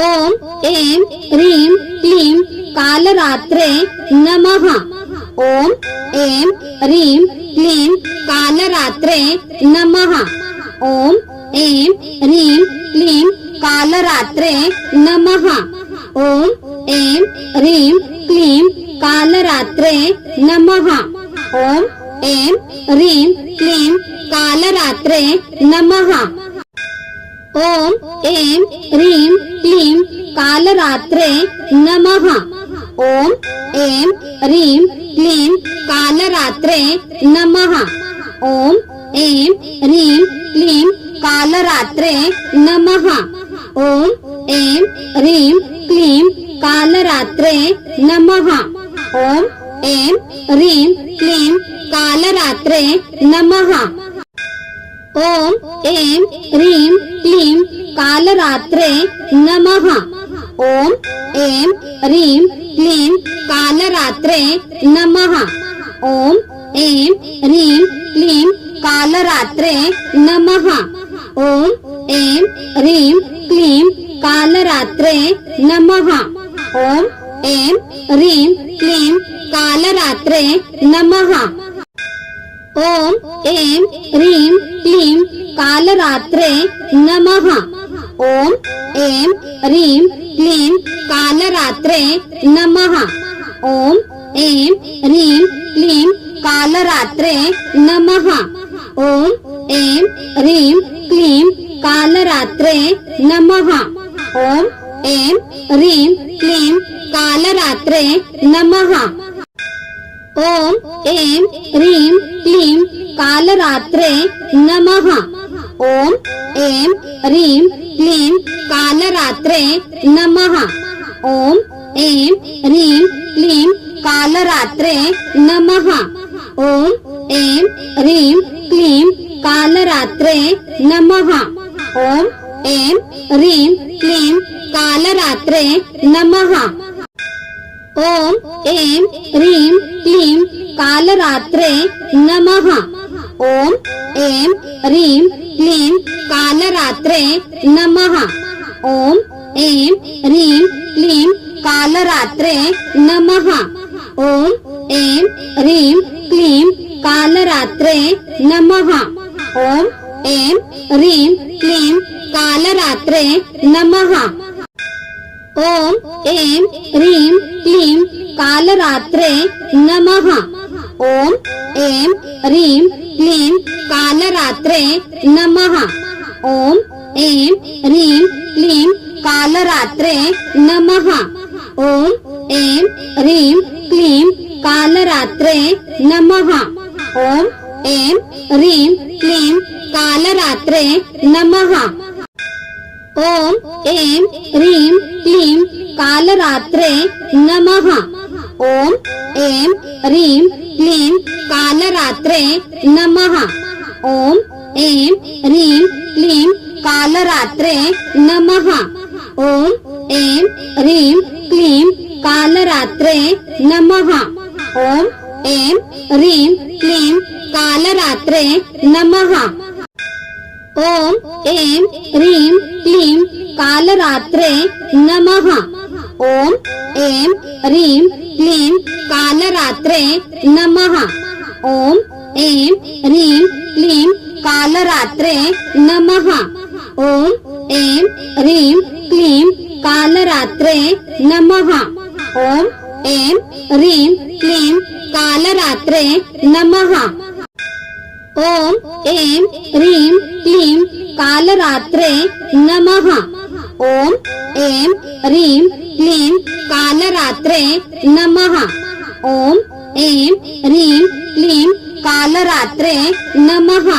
ओम ऐं ह्रीं क्लीं कालरात्रे नमः। ओम ऐं ह्रीं क्लीं कालरात्रे नमः। ओम ऐं ह्रीं क्लीं कालरात्रे नमः। ओम ऐं ह्रीं क्लीं कालरात्रे नमः। ओम ऐं ह्रीं क्लीं कालरात्रे नमः। ओम ऐं ह्रीं क्लीं कालरात्रे नमः। ओम ऐं ह्रीं क्लीं कालरात्रे नमः। ओम ऐं ह्रीं क्लीं कालरात्रे नमः। ओम ऐं ह्रीं क्लीं कालरात्रे नमः। ओम ऐं ह्रीं क्लीं कालरात्रे नमः। ओम ऐं ह्रीं क्लीं कालरात्रे नमः। ओम ऐं ह्रीं क्लीं कालरात्रे नमः। ओम ऐं ह्रीं क्लीं कालरात्रे नमः। ओम ऐं ह्रीं क्लीं कालरात्रे नमः। ओम ऐं ह्रीं क्लीं कालरात्रे नमः। ओम ऐं ह्रीं क्लीं कालरात्रे नमः। ओम ऐं ह्रीं क्लीं कालरात्रे नमः। ओम ऐं ह्रीं क्लीं कालरात्रे नमः। ओम ऐं ह्रीं क्लीं कालरात्रे नमः। ओम ऐं ह्रीं क्लीं कालरात्रे नमः। ओम ऐं ह्रीं क्लीं कालरात्रे नमः। ओम ऐं ह्रीं क्लीं कालरात्रे नमः। ओम ऐं ह्रीं क्लीं कालरात्रे नमः। ओम ऐं ह्रीं क्लीं कालरात्रे नमः। ओम ऐं ह्रीं क्लीं कालरात्रे नमः। ओम ऐं, ह्रीं, क्लीं, कालरात्रे नमः। ओम ऐं, ह्रीं, क्लीं, कालरात्रे नमः। ओम ऐं, ह्रीं, क्लीं, कालरात्रे नमः। ओम ऐं, ह्रीं, क्लीं, कालरात्रे नमः। ओम ऐं, ह्रीं, क्लीं, कालरात्रे नमः। ओम ऐं ह्रीं क्लीं कालरात्रे नमः। ओम ऐं ह्रीं क्लीं कालरात्रे नमः। ओम ऐं ह्रीं क्लीं कालरात्रे नमः। ओम ऐं ह्रीं क्लीं कालरात्रे नमः। ओम ऐं ह्रीं क्लीं कालरात्रे नमः। ओम ऐं ह्रीं क्लीं कालरात्रे नमः। ओम ऐं ह्रीं क्लीं कालरात्रे नमः। ओम ऐं ह्रीं क्लीं कालरात्रे नमः। ओम ऐं ह्रीं क्लीं कालरात्रे नमः। ओम ऐं ह्रीं क्लीं कालरात्रे नमः। ओम ऐं ह्रीं क्लीं कालरात्रे नमः। ओम ऐं ह्रीं क्लीं कालरात्रे नमः। ओम ऐं ह्रीं क्लीं कालरात्रे नमः। ओम ऐं ह्रीं क्लीं कालरात्रे नमः। ओम ऐं ह्रीं क्लीं कालरात्रे नमः। ओम ऐं ह्रीं क्लीं कालरात्रे नमः। ओम ऐं ह्रीं क्लीं कालरात्रे नमः। ओम ऐं ह्रीं क्लीं कालरात्रे नमः।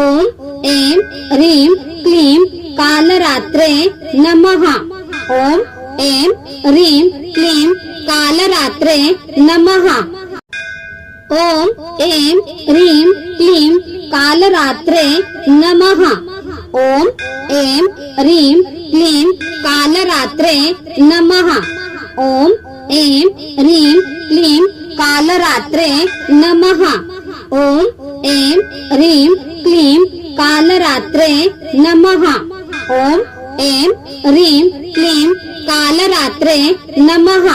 ओम ऐं ह्रीं क्लीं कालरात्रे नमः। ओम ऐं ह्रीं क्लीं कालरात्रे नमः। ओम ऐं ह्रीं क्लीं कालरात्रे नमः। ओम ऐं ह्रीं क्लीं कालरात्रे नमः। ओम ऐं ह्रीं क्लीं कालरात्रे नमः। ओम ऐं ह्रीं क्लीं कालरात्रे नमः। ओम ऐं ह्रीं क्लीं कालरात्रे नमः।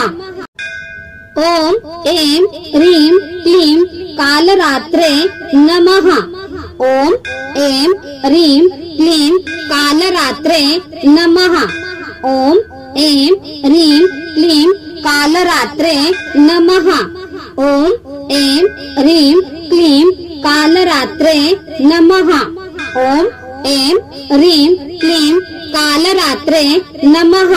ॐ ऐं ह्रीं क्लीं कालरात्रे नमः। ॐ ऐं ह्रीं क्लीं कालरात्रे नमः। ॐ ऐं ह्रीं क्लीं कालरात्रे नमः। ॐ ऐं ह्रीं क्लीं कालरात्रे नमः। ॐ ऐं ह्रीं क्लीं कालरात्रे नमः।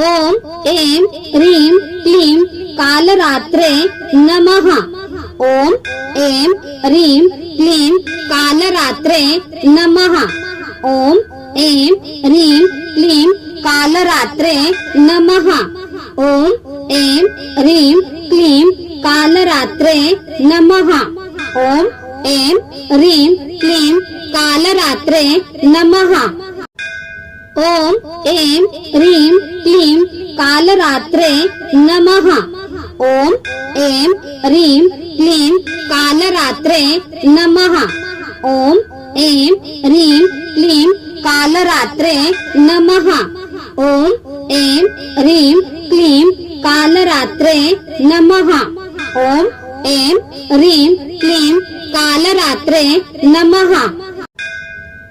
ॐ ऐं ह्रीं क्लीं कालरात्रे नमः। ॐ ऐं ह्रीं क्लीं कालरात्रे नमः। ॐ ऐं ह्रीं क्लीं कालरात्रे नमः। ॐ ऐं ह्रीं क्लीं कालरात्रे नमः। ॐ ऐं ह्रीं क्लीं कालरात्रे नमः। ॐ ऐं ह्रीं क्लीं कालरात्रे नमः। ॐ ऐं ह्रीं क्लीं कालरात्रे नमः। ॐ ऐं ह्रीं क्लीं कालरात्रे नमः। ॐ ऐं ह्रीं क्लीं कालरात्रे नमः। ॐ ऐं ह्रीं क्लीं कालरात्रे नमः।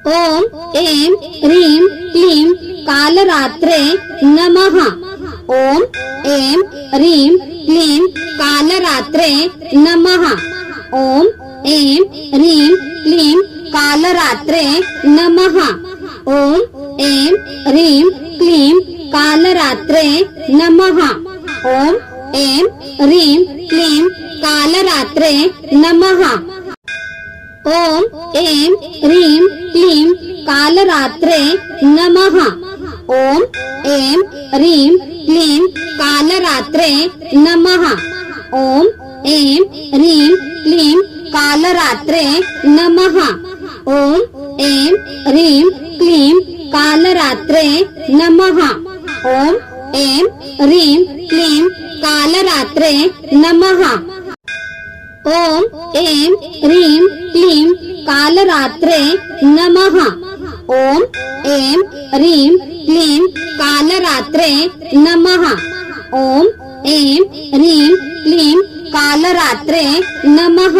ॐ ऐं ह्रीं क्लीं कालरात्रे नमः। ॐ ऐं ह्रीं क्लीं कालरात्रे नमः। ॐ ऐं ह्रीं क्लीं कालरात्रे नमः। ॐ ऐं ह्रीं क्लीं कालरात्रे नमः। ॐ ऐं ह्रीं क्लीं कालरात्रे नमः। ॐ ऐं ह्रीं क्लीं कालरात्रे नमः। ॐ ऐं, ह्रीं, क्लीं, कालरात्रे नमः। ॐ ऐं, ह्रीं, क्लीं, कालरात्रे नमः। ॐ ऐं, ह्रीं, क्लीं, कालरात्रे नमः। ॐ ऐं, ह्रीं, क्लीं, कालरात्रे नमः। ॐ ऐं, ह्रीं, क्लीं, कालरात्रे नमः। ॐ ऐं ह्रीं क्लीं कालरात्रे नमः। ॐ ऐं ह्रीं क्लीं कालरात्रे नमः।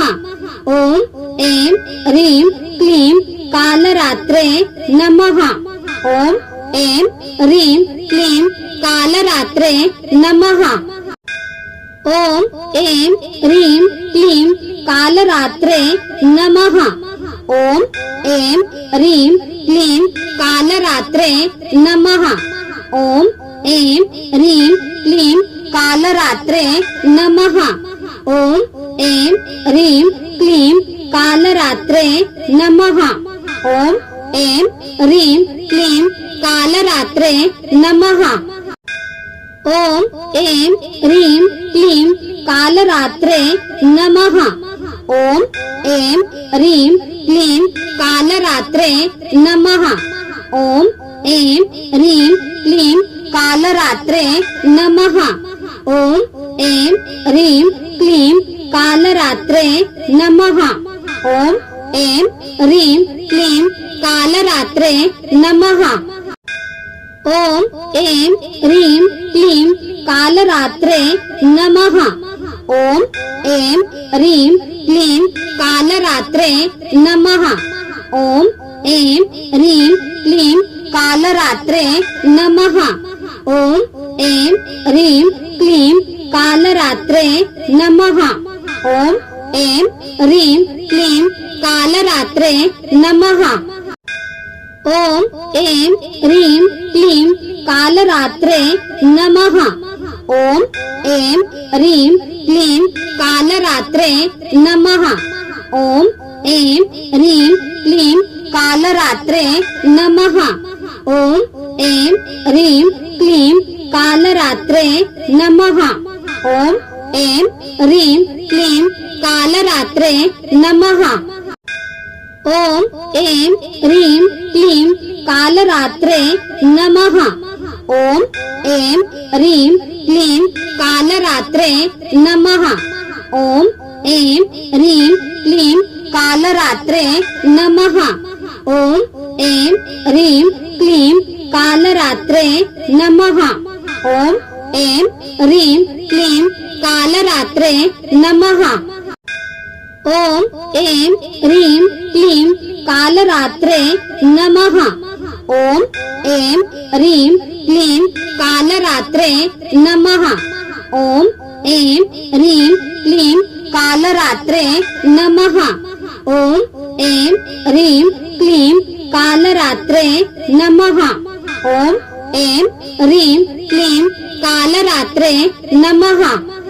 ॐ ऐं ह्रीं क्लीं कालरात्रे नमः। ॐ ऐं ह्रीं क्लीं कालरात्रे नमः। ॐ ऐं ह्रीं क्लीं कालरात्रे नमः। ॐ ऐं ह्रीं क्लीं कालरात्रे नमः। ॐ ऐं ह्रीं क्लीं कालरात्रे नमः। ॐ ऐं ह्रीं क्लीं कालरात्रे नमः। ॐ ऐं ह्रीं क्लीं कालरात्रे नमः। ॐ ऐं ह्रीं क्लीं कालरात्रे नमः। ॐ ऐं ह्रीं क्लीं कालरात्रे नमः। ॐ ऐं ह्रीं क्लीं कालरात्रे नमः। ॐ ऐं ह्रीं क्लीं कालरात्रे नमः। ॐ ऐं ह्रीं क्लीं कालरात्रे नमः। ॐ ऐं ह्रीं क्लीं कालरात्रे नमः। ॐ ऐं ह्रीं क्लीं कालरात्रे नमः। ॐ ऐं ह्रीं क्लीं कालरात्रे नमः। ॐ ऐं ह्रीं क्लीं कालरात्रे नमः। ॐ ऐं ह्रीं क्लीं कालरात्रे नमः। ॐ ऐं ह्रीं क्लीं कालरात्रे नमः। ॐ ऐं ह्रीं क्लीं कालरात्रे नमः। ॐ ऐं ह्रीं क्लीं कालरात्रे नमः। ॐ ऐं ह्रीं क्लीं कालरात्रे नमः। ॐ ऐं ह्रीं क्लीं कालरात्रे नमः। ॐ ऐं ह्रीं क्लीं कालरात्रे नमः। ॐ ऐं ह्रीं क्लीं कालरात्रे नमः। ॐ ऐं ह्रीं क्लीं कालरात्रे नमः। ॐ ऐं ह्रीं क्लीं कालरात्रे नमः। ॐ ऐं ह्रीं क्लीं कालरात्रे नमः। ॐ ऐं ह्रीं क्लीं कालरात्रे नमः। ॐ ऐं ह्रीं क्लीं कालरात्रे नमः। ॐ ऐं ह्रीं क्लीं कालरात्रे नमः। ॐ ऐं ह्रीं क्लीं कालरात्रे नमः। ॐ ऐं ह्रीं क्लीं कालरात्रे नमः।